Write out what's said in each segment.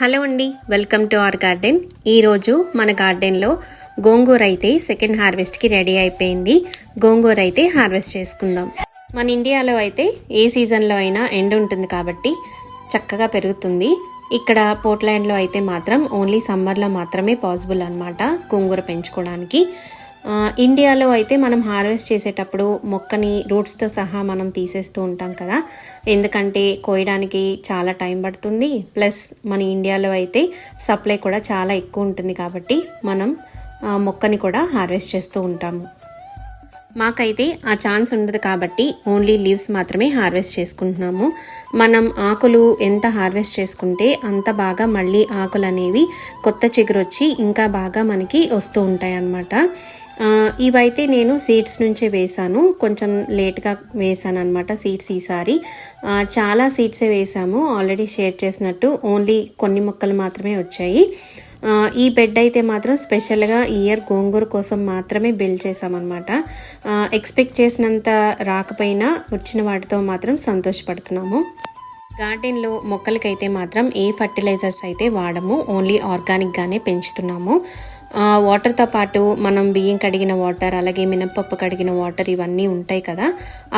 Hello అండి welcome to our garden. ఈరోజు మన గార్డెన్లో గోంగూర అయితే సెకండ్ హార్వెస్ట్కి రెడీ అయిపోయింది. గోంగూర అయితే హార్వెస్ట్ చేసుకుందాం. మన ఇండియాలో అయితే ఏ సీజన్లో అయినా ఎండ్ ఉంటుంది కాబట్టి చక్కగా పెరుగుతుంది. ఇక్కడ పోర్ట్లాండ్లో అయితే మాత్రం ఓన్లీ సమ్మర్లో మాత్రమే పాసిబుల్ అనమాట గోంగూర పెంచుకోవడానికి. ఇండియాలో అయితే మనం హార్వెస్ట్ చేసేటప్పుడు మొక్కని రూట్స్తో సహా మనం తీసేస్తూ ఉంటాం కదా. ఎందుకంటే కోయడానికి చాలా టైం పడుతుంది. ప్లస్ మన ఇండియాలో అయితే సప్లై కూడా చాలా ఎక్కువ ఉంటుంది కాబట్టి మనం మొక్కని కూడా హార్వెస్ట్ చేస్తూ ఉంటాము. మాకైతే ఆ ఛాన్స్ ఉండదు కాబట్టి ఓన్లీ లీవ్స్ మాత్రమే హార్వెస్ట్ చేసుకుంటున్నాము. మనం ఆకులు ఎంత హార్వెస్ట్ చేసుకుంటే అంత బాగా మళ్ళీ ఆకులు అనేవి కొత్త చిగురొచ్చి ఇంకా బాగా మనకి వస్తూ ఉంటాయి అన్నమాట ఇవైతే నేను సీడ్స్ నుంచే వేశాను. కొంచెం లేట్గా వేశాను అనమాట సీడ్స్ ఈసారి. చాలా సీడ్సే వేసాము ఆల్రెడీ షేర్ చేసినట్టు ఓన్లీ కొన్ని మొక్కలు మాత్రమే వచ్చాయి. ఈ బెడ్ అయితే మాత్రం స్పెషల్గా ఇయర్ గోంగూర కోసం మాత్రమే బిల్డ్ చేసామన్నమాట ఎక్స్పెక్ట్ చేసినంత రాకపోయినా వచ్చిన వాటితో మాత్రం సంతోషపడుతున్నాము. గార్డెన్లో మొక్కలకైతే మాత్రం ఏ ఫర్టిలైజర్స్ అయితే వాడము ఓన్లీ ఆర్గానిక్గానే పెంచుతున్నాము. వాటర్తో పాటు మనం బియ్యం కడిగిన వాటర్ అలాగే మినపప్పు కడిగిన వాటర్ ఇవన్నీ ఉంటాయి కదా.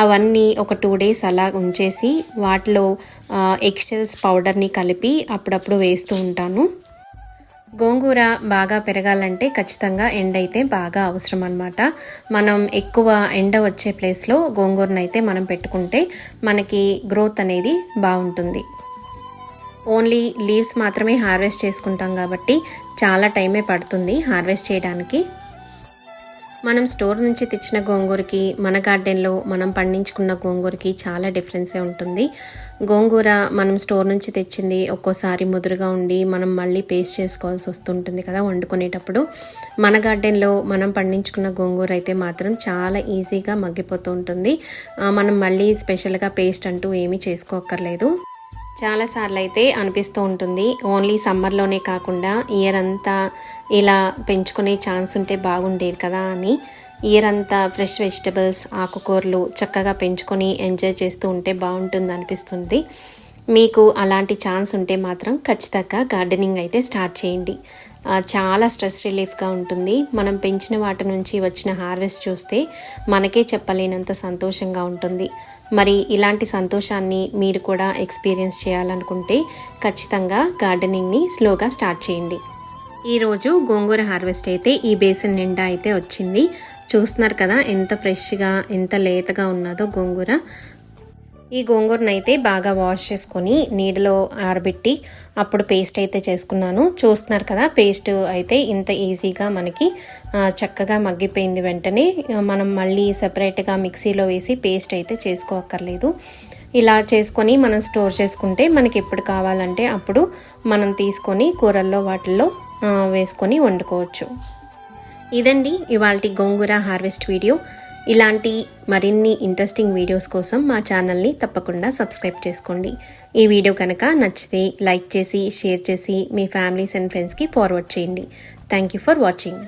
అవన్నీ ఒక టూ డేస్ అలా ఉంచేసి వాటిలో ఎక్సెల్స్ పౌడర్ని కలిపి అప్పుడప్పుడు వేస్తూ ఉంటాను. గోంగూర బాగా పెరగాలంటే ఖచ్చితంగా ఎండ అయితే బాగా అవసరం అనమాట మనం ఎక్కువ ఎండ వచ్చే ప్లేస్లో గోంగూరను అయితే మనం పెట్టుకుంటే మనకి గ్రోత్ అనేది బాగుంటుంది. ఓన్లీ లీవ్స్ మాత్రమే హార్వెస్ట్ చేసుకుంటాం కాబట్టి చాలా టైమే పడుతుంది హార్వెస్ట్ చేయడానికి. మనం స్టోర్ నుంచి తెచ్చిన గోంగూరకి మన గార్డెన్లో మనం పండించుకున్న గోంగూరకి చాలా డిఫరెన్సే ఉంటుంది. గోంగూర మనం స్టోర్ నుంచి తెచ్చింది ఒక్కోసారి ముదురుగా ఉండి మనం మళ్ళీ పేస్ట్ చేసుకోవాల్సి వస్తుంటుంది కదా వండుకునేటప్పుడు. మన గార్డెన్లో మనం పండించుకున్న గోంగూర అయితే మాత్రం చాలా ఈజీగా మగ్గిపోతూ ఉంటుంది. మనం మళ్ళీ స్పెషల్గా పేస్ట్ అంటూ ఏమీ చేసుకోక్కర్లేదు. చాలాసార్లు అయితే అనిపిస్తూ ఉంటుంది. ఓన్లీ సమ్మర్లోనే కాకుండా ఇయర్ అంతా ఇలా పెంచుకునే ఛాన్స్ ఉంటే బాగుండేది కదా అని. ఇయర్ అంతా ఫ్రెష్ వెజిటబుల్స్ ఆకుకూరలు చక్కగా పెంచుకొని ఎంజాయ్ చేస్తూ ఉంటే బాగుంటుంది అనిపిస్తుంది. మీకు అలాంటి ఛాన్స్ ఉంటే మాత్రం ఖచ్చితంగా గార్డెనింగ్ అయితే స్టార్ట్ చేయండి. చాలా స్ట్రెస్ రిలీఫ్గా ఉంటుంది. మనం పెంచిన వాటి నుంచి వచ్చిన హార్వెస్ట్ చూస్తే మనకే చెప్పలేనంత సంతోషంగా ఉంటుంది. మరి ఇలాంటి సంతోషాన్ని మీరు కూడా ఎక్స్పీరియన్స్ చేయాలనుకుంటే ఖచ్చితంగా గార్డెనింగ్ని స్లోగా స్టార్ట్ చేయండి. ఈరోజు గోంగూర హార్వెస్ట్ అయితే ఈ బేసిన్ నిండా అయితే వచ్చింది. చూస్తున్నారు కదా ఎంత ఫ్రెష్గా ఎంత లేతగా ఉన్నదో గోంగూర. ఈ గోంగూరను అయితే బాగా వాష్ చేసుకొని నీడలో ఆరబెట్టి అప్పుడు పేస్ట్ అయితే చేసుకున్నాను. చూస్తున్నారు కదా పేస్ట్ అయితే ఇంత ఈజీగా మనకి చక్కగా మగ్గిపోయింది వెంటనే. మనం మళ్ళీ సపరేట్గా మిక్సీలో వేసి పేస్ట్ అయితే చేసుకోక్కర్లేదు. ఇలా చేసుకొని మనం స్టోర్ చేసుకుంటే మనకి ఎప్పుడు కావాలంటే అప్పుడు మనం తీసుకొని కూరల్లో వాటిల్లో వేసుకొని వండుకోవచ్చు. ఇదండి ఇవాళ గోంగూర హార్వెస్ట్ వీడియో. ఇలాంటి మరిన్ని ఇంట్రెస్టింగ్ వీడియోస్ కోసం మా ఛానల్ని తప్పకుండా సబ్స్క్రైబ్ చేసుకోండి. ఈ వీడియో కనుక నచ్చితే లైక్ చేసి షేర్ చేసి మీ ఫ్యామిలీస్ అండ్ ఫ్రెండ్స్కి ఫార్వర్డ్ చేయండి. Thank you for watching